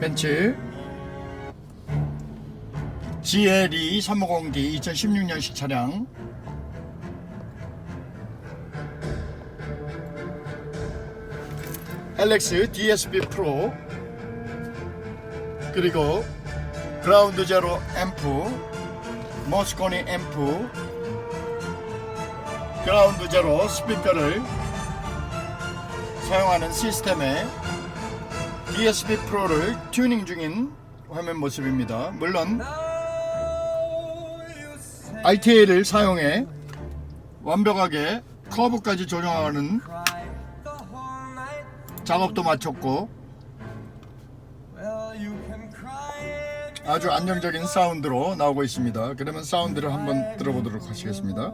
벤츠. GLE 350D 2016년식 차량. LX DSP 프로. 그리고 그라운드 제로 앰프 머스코니 앰프 그라운드 제로 스피커를 사용하는 시스템에 DSP 프로를 튜닝 중인 화면 모습입니다. 물론 RTA를 사용해 완벽하게 커브까지 조정하는 작업도 마쳤고 아주 안정적인 사운드로 나오고 있습니다. 그러면 사운드를 한번 들어보도록 하시겠습니다.